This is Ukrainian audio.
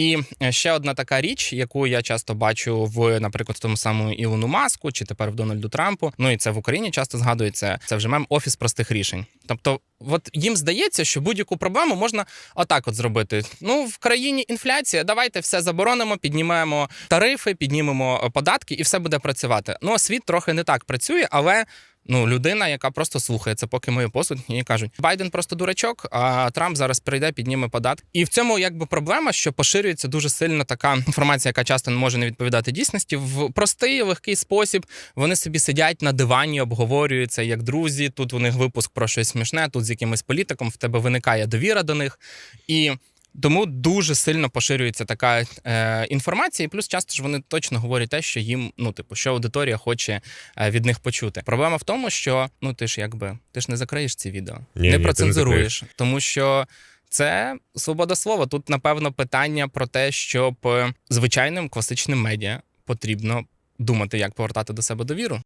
І е, ще одна така річ, яку я часто бачу в, наприклад, тому самому Ілону Маску чи тепер в Дональду Трампу. Ну і це в Україні часто згадується. Це вже мем офіс простих рішень. Тобто, от їм здається, що будь-яку проблему можна отак от зробити. Ну в країні інфляція, давайте все заборонимо, піднімемо тарифи, піднімемо е, податки, і все буде працювати. Ну, світ трохи не так працює, але. Ну, людина, яка просто слухає це, поки мою посуд, і кажуть, Байден просто дурачок, а Трамп зараз прийде, підніме податки. І в цьому якби проблема, що поширюється дуже сильно така інформація, яка часто не може не відповідати дійсності. В простий легкий спосіб вони собі сидять на дивані, обговорюються як друзі. Тут у них випуск про щось смішне, тут з якимось політиком в тебе виникає довіра до них. І тому дуже сильно поширюється така е, інформація, і плюс часто ж вони точно говорять те, що їм, ну типу, що аудиторія хоче е, від них почути. Проблема в тому, що ну ти ж якби ти ж не закриєш ці відео, Ні, ні, не не процензуруєш, тому що. Це свобода слова. Тут, напевно, питання про те, щоб звичайним класичним медіа потрібно думати, як повертати до себе довіру.